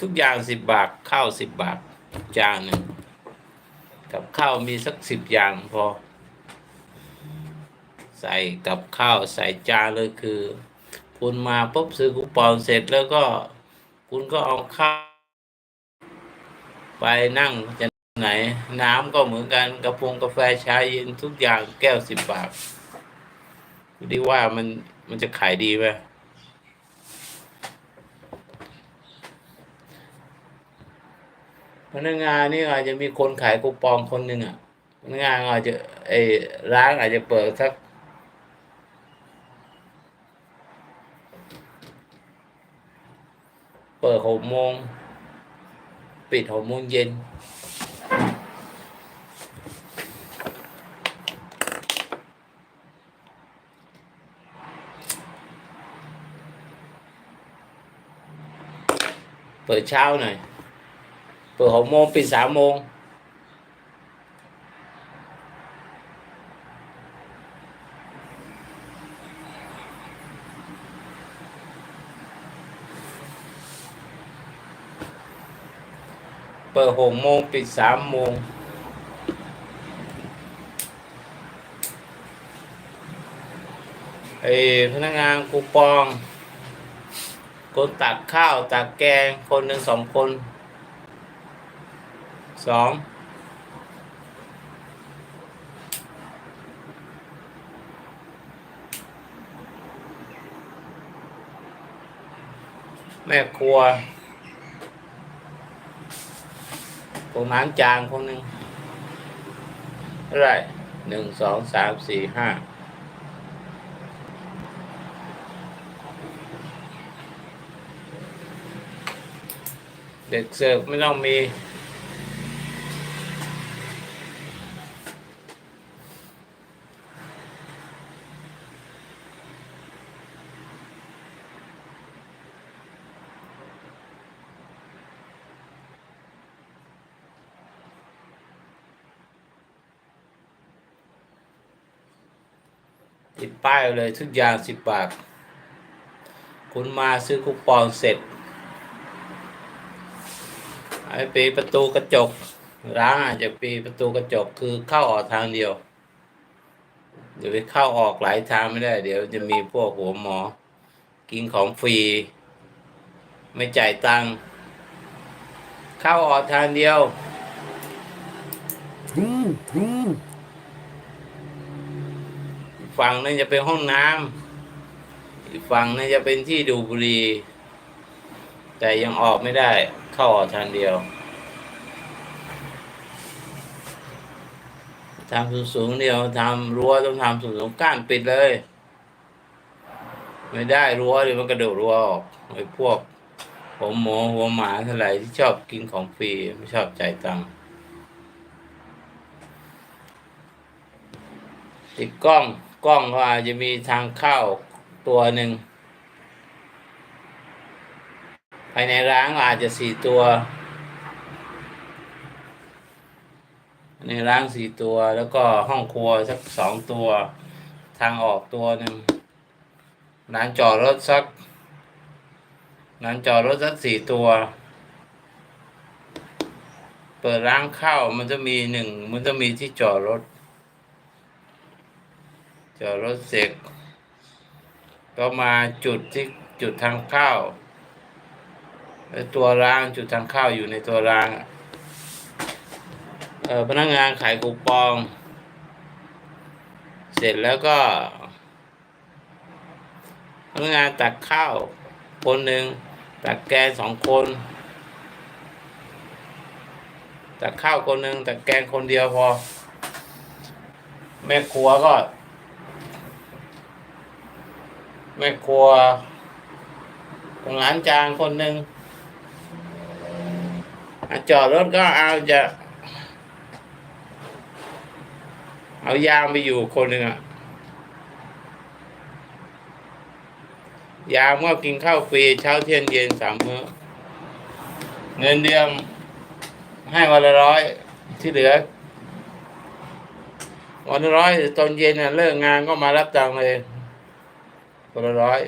ทุกอย่างสิบบาทข้าวสิบบาทจานหนึ่งกับข้าวมีสักสิบอย่างพอ ใส่กับข้าวใส่จานเลยคือ คุณมาปุ๊บซื้อคูปองเสร็จแล้วก็ คุณก็เอาข้าว ไปนั่งจะไหน น้ำก็เหมือนกันกระพงกาแฟชาเย็นทุกอย่างแก้วสิบบาทดีว่ามันมันจะขายดีไหม พนักงานนี่อาจจะมีคนขายคูปองคนหนึ่งอะพนักงานอาจจะไอ้ร้านอาจจะเปิดสักเปิดหกโมงปิดหกโมงเย็น เปิดเช้าหน่อย เปิดหกโมงปิดสามโมงเปิดหกโมงปิดสามโมงไอ้พนักงานคูปอง คนตักข้าวตักแกงคนหนึ่งสองคน สองแม่ครัวคนล้างจานคนหนึ่งไรหนึ่งสองสามสี่ห้าเด็กเสิร์ฟไม่ต้องมี ติดป้ายเลยทุกอย่างสิบบาท คุณมาซื้อคูปองเสร็จไอ้ปีประตูกระจก ร้านอาจจะปีประตูกระจกคือเข้าออกทางเดียวเดี๋ยวไปเข้าออกหลายทางไม่ได้ เดี๋ยวจะมีพวกหัวหมอ กินของฟรี ไม่จ่ายตังค์เข้าออกทางเดียว ฝั่งนึงจะเป็นห้องน้ำอีกฝั่งนึงจะเป็นที่ดูบุหรี แต่ยังออกไม่ได้ เข้าออกทางเดียว ทำสูงสูงเดียวทำรั้วต้องทำสูงสูงก้านปิดเลย ไม่ได้รั้วเดี๋ยวมันกระโดดรั้วออกไอ้พวกหัวหมูหัวหมาเท่าไหร่ที่ชอบกินของฟรีไม่ชอบจ่ายตังค์ติดกล้อง กล้องก็อาจจะมีทางเข้าตัวหนึ่ง ภายในร้านอาจจะสี่ตัว ในร้านสี่ตัวแล้วก็ห้องครัวสักสองตัว ทางออกตัวหนึ่งร้านจอดรถสักร้านจอดรถสักสี่ตัว เปิดร้านข้ามันจะมีหนึ่งมันจะมีที่จอดรถ จอดรถเสร็จก็มาจุดที่จุดทางเข้าตัวรางจุดทางเข้าอยู่ในตัวรางเออพนักงานขายคูปอง เสร็จแล้วก็พนักงานตักข้าวคนหนึ่งตักแกงสองคน ตักข้าวคนหนึ่งตักแกงคนเดียวพอ แม่ครัวก็ แม่ครัวคนล้างจานคนหนึ่งอจอดรถก็เอาจะ เอายามไปอยู่คนหนึ่งอะยามก็กินข้าวฟรีเช้าเที่ยงเย็นสามมื้อเงินเดือนให้วันละร้อยที่เหลือ วันละร้อยตอนเย็นน่ะเลิกงานก็มารับตังค์เลย วันละร้อย